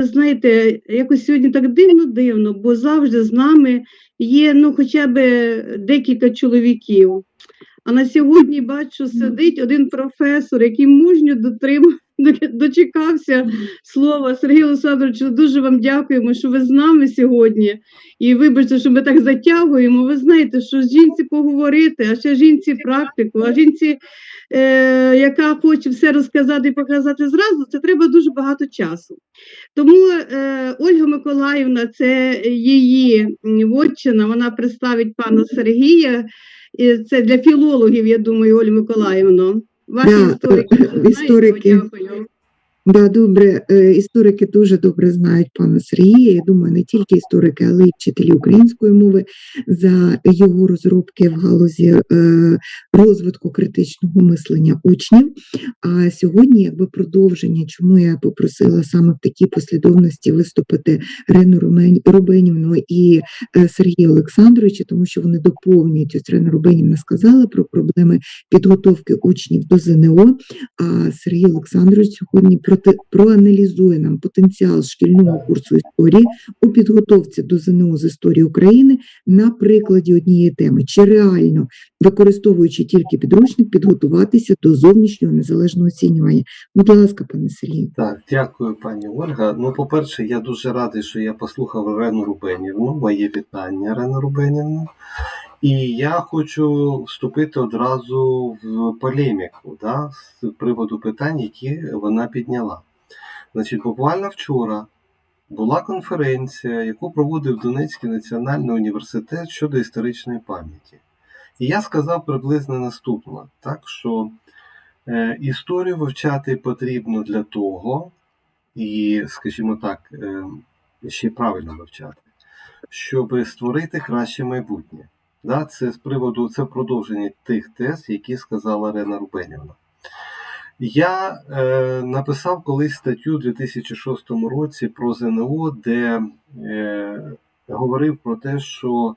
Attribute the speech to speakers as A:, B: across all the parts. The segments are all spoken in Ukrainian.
A: Знаєте, якось сьогодні так дивно-дивно, бо завжди з нами є ну, хоча б декілька чоловіків. А на сьогодні бачу, сидить один професор, який мужньо дотримав, дочекався слова. Сергій Олександрович, дуже вам дякуємо, що ви з нами сьогодні. І вибачте, що ми так затягуємо. Ви знаєте, що жінці поговорити, а ще жінці практику, а жінці, е, яка хоче все розказати і показати зразу, це треба дуже багато часу. Тому е, Ольга Миколаївна, це її вотчина, вона представить пана Сергія. І це для філологів, я думаю, Олі Миколаївно. Ваші
B: Да,
A: історики,
B: е,
A: знають,
B: історики.
A: дякую.
B: Да, добре. Е, Історики дуже добре знають пана Сергія. Я думаю, не тільки історики, але й вчителі української мови за його розробки в галузі е, розвитку критичного мислення учнів. А сьогодні, якби продовження, чому я попросила саме в такій послідовності виступити Рену Рубенівну і е, Сергія Олександровича, тому що вони доповнюють. Ось Рена Рубенівна сказала про проблеми підготовки учнів до ЗНО. А Сергій Олександрович сьогодні проти, проаналізує нам потенціал шкільного курсу історії у підготовці до ЗНО з історії України на прикладі однієї теми, чи реально використовуючи тільки підручник, підготуватися до зовнішнього незалежного оцінювання. Будь ласка, пане Сергій.
C: Так, дякую, пані Ольга. Ну, по-перше, я дуже радий, що я послухав Рену Рубенівну. Моє вітання, Рена Рубенівна. І я хочу вступити одразу в полеміку да, з приводу питань, які вона підняла. Значить, буквально вчора була конференція, яку проводив Донецький національний університет щодо історичної пам'яті. І я сказав приблизно наступне: так, що Е, Історію вивчати потрібно для того, і, скажімо так, е, ще правильно вивчати, щоб створити краще майбутнє. Да, це з приводу це в тих тез, які сказала Рена Рубенівна. Я е, написав колись статтю у 2006 році про ЗНО, де е, говорив про те, що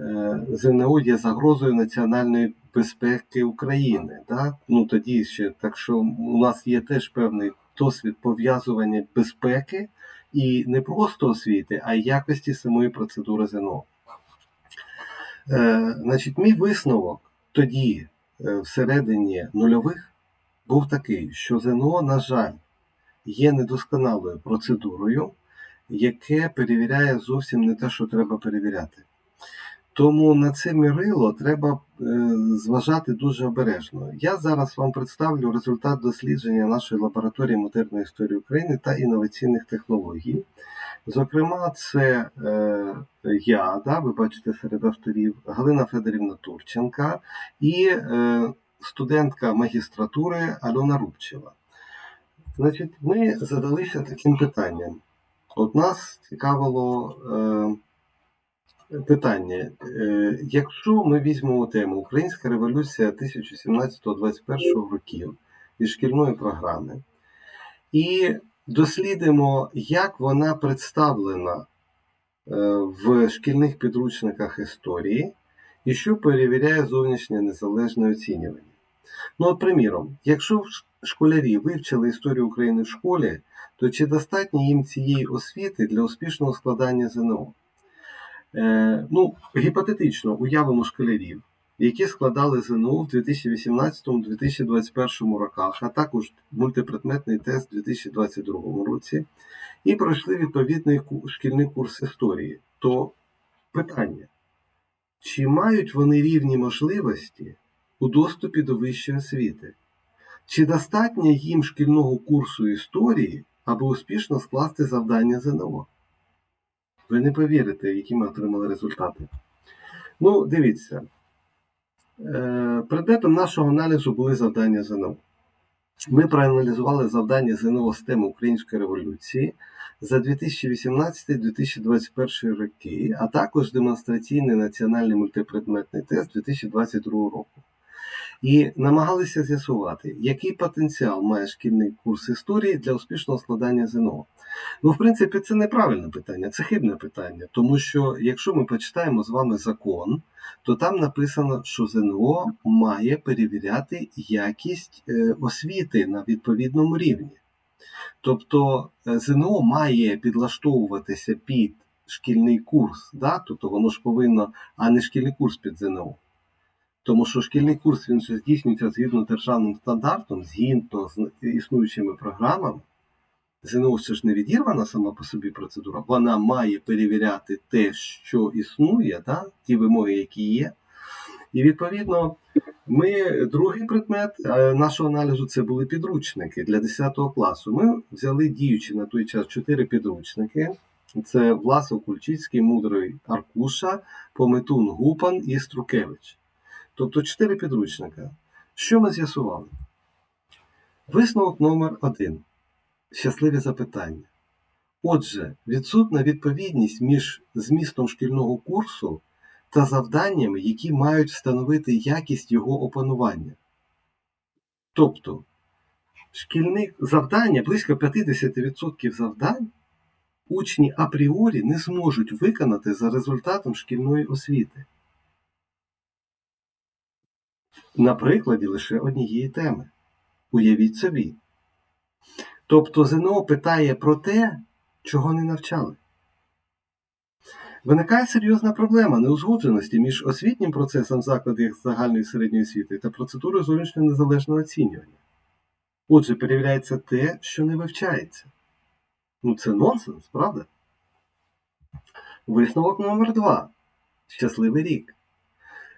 C: е, ЗНО є загрозою національної безпеки України. Да? Ну тоді ще так що у нас є теж певний досвід пов'язування безпеки і не просто освіти, а й якості самої процедури ЗНО. Е, значить, мій висновок тоді, е, всередині нульових, був такий, що ЗНО, на жаль, є недосконалою процедурою, яке перевіряє зовсім не те, що треба перевіряти. Тому на це мірило треба е, зважати дуже обережно. Я зараз вам представлю результат дослідження нашої лабораторії модерної історії України та інноваційних технологій. Зокрема, це е, я, да, ви бачите серед авторів, Галина Федорівна Турченка і е, студентка магістратури Альона Рубчева. Значить, ми задалися таким питанням. От нас цікавило. Е, Питання. Е, Якщо ми візьмемо тему Українська революція 1017-21 років із шкільної програми і дослідимо, як вона представлена е, в шкільних підручниках історії і що перевіряє зовнішнє незалежне оцінювання. Ну, от, приміром, якщо школярі вивчили історію України в школі, то чи достатньо їм цієї освіти для успішного складання ЗНО? Е, ну, гіпотетично уявимо школярів, які складали ЗНО в 2018-2021 роках, а також мультипредметний тест у 2022 році, і пройшли відповідний шкільний курс історії. То питання: чи мають вони рівні можливості у доступі до вищої освіти? Чи достатньо їм шкільного курсу історії, аби успішно скласти завдання ЗНО? Ви не повірите, які ми отримали результати. Ну, дивіться. Е, Предметом нашого аналізу були завдання ЗНО. Ми проаналізували завдання ЗНО з Української революції за 2018-2021 роки, а також демонстраційний національний мультипредметний тест 2022 року. І намагалися з'ясувати, який потенціал має шкільний курс історії для успішного складання ЗНО. Ну, в принципі, це неправильне питання, це хибне питання, тому що якщо ми почитаємо з вами закон, то там написано, що ЗНО має перевіряти якість е, освіти на відповідному рівні. Тобто е, ЗНО має підлаштовуватися під шкільний курс, да? тобто воно ж повинно, а не шкільний курс під ЗНО. Тому що шкільний курс він же здійснюється згідно державним стандартом, згідно з існуючими програмами. ЗНО це ж не відірвана сама по собі процедура, вона має перевіряти те, що існує, да? ті вимоги, які є. І відповідно, ми другий предмет е, нашого аналізу це були підручники для 10 класу. Ми взяли діючі на той час чотири підручники. Це Власов, Кульчицький, Мудрий Аркуша, Пометун Гупан і Струкевич. Тобто чотири підручника. Що ми з'ясували? Висновок номер один. Щасливі запитання. Отже, відсутна відповідність між змістом шкільного курсу та завданнями, які мають встановити якість його опанування. Тобто, шкільні завдання, близько 50% завдань, учні апріорі не зможуть виконати за результатом шкільної освіти. На прикладі лише однієї теми. Уявіть собі. Тобто ЗНО питає про те, чого не навчали. Виникає серйозна проблема неузгодженості між освітнім процесом закладів загальної середньої освіти та процедурою зовнішнього незалежного оцінювання. Отже, перевіряється те, що не вивчається. Ну, це нонсенс, правда? Висновок номер 2 Щасливий рік.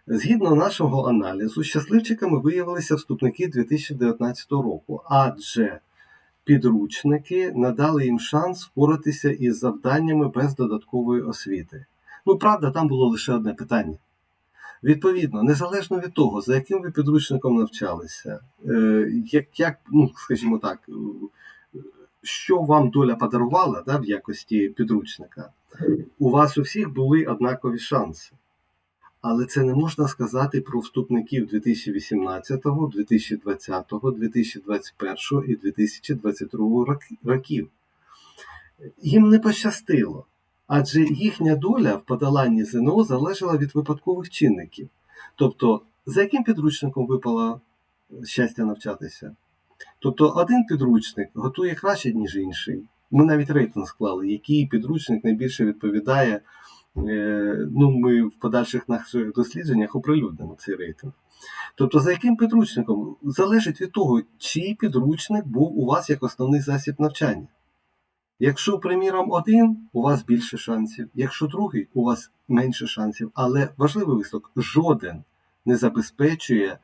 C: Згідно нашого аналізу, щасливчиками виявилися вступники 2019 року, адже підручники надали їм шанс впоратися із завданнями без додаткової освіти. Ну, правда, там було лише одне питання. Відповідно, незалежно від того, за яким ви підручником навчалися, е, як, як ну, скажімо так, е, що вам доля подарувала да, в якості підручника, у вас у всіх були однакові шанси. Але це не можна сказати про вступників 2018, 2020, 2021 і 2022 років. Їм не пощастило, адже їхня доля в подоланні ЗНО залежала від випадкових чинників. Тобто, за яким підручником випало щастя навчатися? Тобто, один підручник готує краще, ніж інший. Ми навіть рейтинг склали, який підручник найбільше відповідає ну, ми в подальших наших дослідженнях оприлюднимо цей рейтинг. Тобто, за яким підручником залежить від того, чий підручник був у вас як основний засіб навчання. Якщо, приміром, один, у вас більше шансів, якщо другий, у вас менше шансів. Але важливий висновок, жоден не забезпечує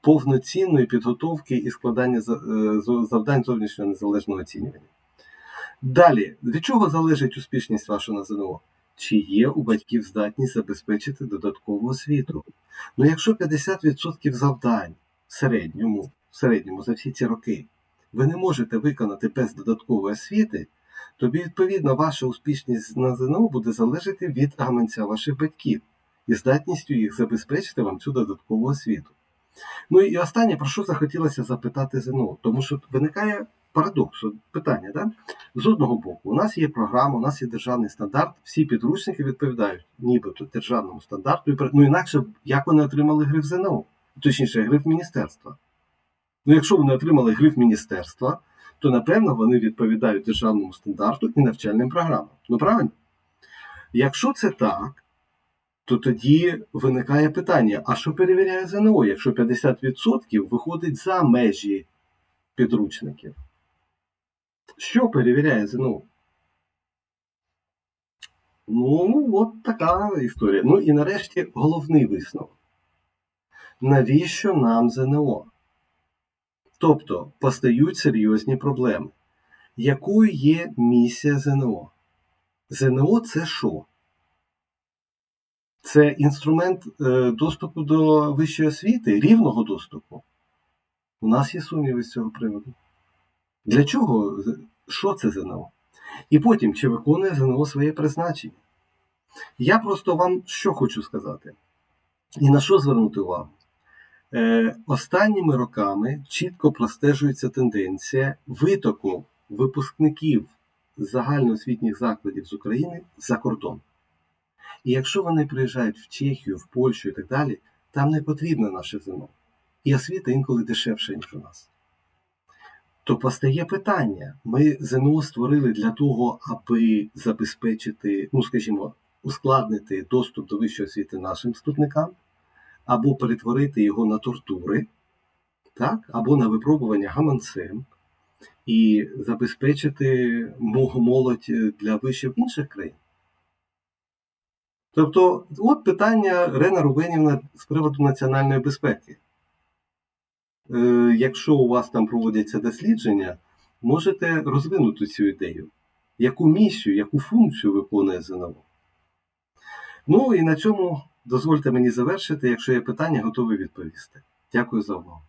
C: повноцінної підготовки і складання е, завдань зовнішнього незалежного оцінювання. Далі, від чого залежить успішність вашого на ЗНО? Чи є у батьків здатність забезпечити додаткову освіту. Ну, якщо 50% завдань в середньому, в середньому за всі ці роки ви не можете виконати без додаткової освіти, то відповідно ваша успішність на ЗНО буде залежати від гаманця ваших батьків і здатністю їх забезпечити вам цю додаткову освіту. Ну і останнє, про що захотілося запитати ЗНО, тому що виникає парадокс, питання, да? З одного боку, у нас є програма, у нас є державний стандарт, всі підручники відповідають нібито державному стандарту, ну інакше як вони отримали гриф ЗНО, точніше, гриф міністерства. Ну, якщо вони отримали гриф міністерства, то напевно вони відповідають державному стандарту і навчальним програмам. Ну правильно? Якщо це так, то тоді виникає питання: а що перевіряє ЗНО, якщо 50% виходить за межі підручників? Що перевіряє ЗНО? Ну, от така історія. Ну і нарешті головний висновок. Навіщо нам ЗНО? Тобто постають серйозні проблеми. Якою є місія ЗНО? ЗНО це що? Це інструмент е, доступу до вищої освіти, рівного доступу. У нас є сумніви з цього приводу. Для чого? Що це ЗНО? І потім, чи виконує ЗНО своє призначення? Я просто вам що хочу сказати, і на що звернути увагу? Е, останніми роками чітко простежується тенденція витоку випускників загальноосвітніх закладів з України за кордон. І якщо вони приїжджають в Чехію, в Польщу і так далі, там не потрібно наше ЗНО. І освіта інколи дешевша, ніж у нас. То постає питання. Ми ЗНО створили для того, аби забезпечити, ну скажімо, ускладнити доступ до вищої освіти нашим вступникам, або перетворити його на тортури, так? або на випробування гаманцем, і забезпечити мо- молодь е, для вишів інших країн. Тобто, от питання Рена Рубенівна з приводу національної безпеки. Е, якщо у вас там проводяться дослідження, можете розвинути цю ідею. Яку місію, яку функцію виконує ЗНО? Ну і на цьому дозвольте мені завершити. Якщо є питання, готовий відповісти. Дякую за увагу.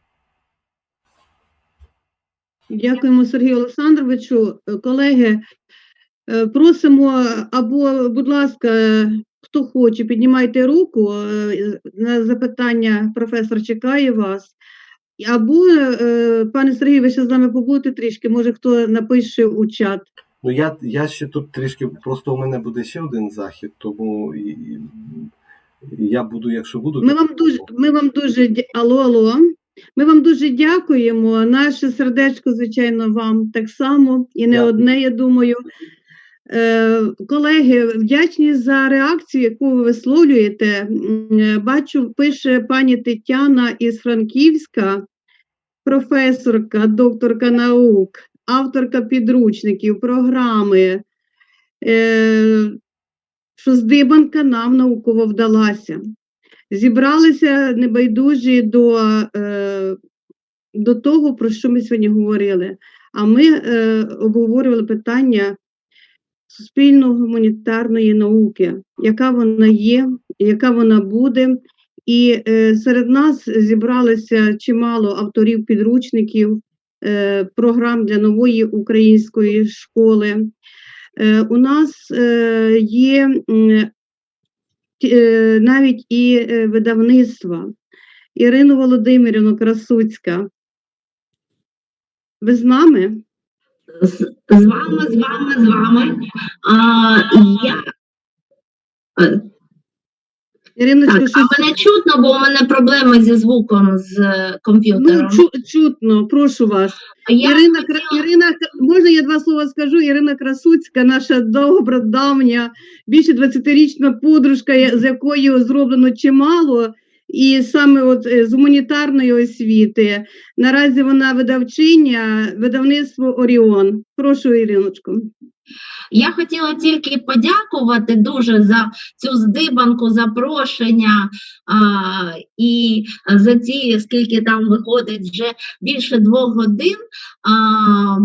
A: Дякуємо Сергію Олександровичу. Е, Колеги, е, просимо або, будь ласка, хто хоче, піднімайте руку. На запитання професор чекає вас. Або, е, пане Сергію, ви ще з нами побудете трішки, може хто напише у чат.
C: Ну я, я ще тут трішки, просто у мене буде ще один захід, тому і, і- я буду, якщо буду,
A: Ми вам дуже, ми вам дуже алло, алло. Ми вам дуже дякуємо. Наше сердечко, звичайно, вам так само, і не
C: Дякую.
A: одне, я думаю. Е, колеги, вдячні за реакцію, яку ви висловлюєте. Е, Бачу, пише пані Тетяна із Франківська, професорка, докторка наук, авторка підручників, програми. Е, що здибанка нам науково вдалася. Зібралися небайдужі до, до того, про що ми сьогодні говорили. А ми обговорювали питання суспільно-гуманітарної науки, яка вона є, яка вона буде. І е, серед нас зібралося чимало авторів підручників, е, програм для нової української школи. Е, у нас є навіть і видавництва. Ірину Володимирівну Красуцька. Ви з нами?
D: З, з вами, з вами, з вами. А, я, так,
A: щось...
D: а мене чутно, бо у мене проблеми зі звуком з е,
A: ну, чу, чутно, прошу вас.
D: я
A: Ірина,
D: хотіла-
A: Кра- Ірина, можна я два слова скажу? Ірина Красуцька, наша добра, давня, більше 20-річна подружка, я- з якою зроблено чимало, і саме от е, з гуманітарної освіти. Наразі вона видавчиня, видавництво Оріон. Прошу, Іриночко.
D: Я хотіла тільки подякувати дуже за цю здибанку запрошення а, і за ці, скільки там виходить вже більше двох годин а,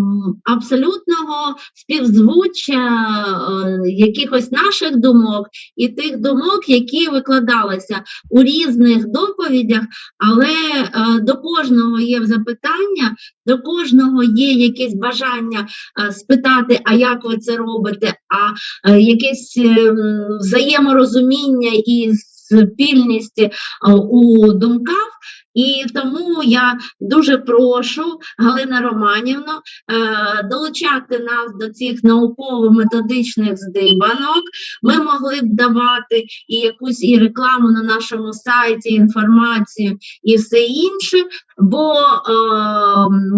D: абсолютного співзвуччя е, якихось наших думок і тих думок, які викладалися у різних доповідях, але е, до кожного є запитання, до кожного є якесь бажання е, спитати, а як ви це робите, а е, якесь е, взаєморозуміння і спільність е, у думках. І тому я дуже прошу Галина Романівну е, долучати нас до цих науково-методичних здибанок. Ми могли б давати і якусь і рекламу на нашому сайті, інформацію і все інше, бо е,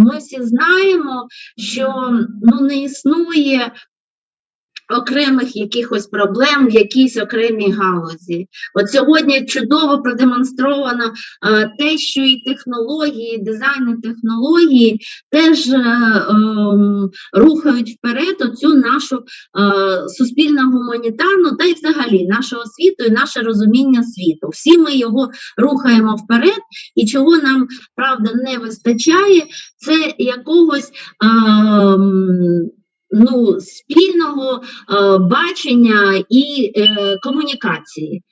D: ми всі знаємо, що ну, не існує окремих якихось проблем в якійсь окремій галузі. От сьогодні чудово продемонстровано е, те, що і технології, дизайн технології теж е, ем, рухають вперед оцю нашу е, суспільно-гуманітарну та й взагалі нашу освіту і наше розуміння світу. Всі ми його рухаємо вперед, і чого нам правда не вистачає, це якогось. ем, Ну, спільного е, бачення і е, комунікації.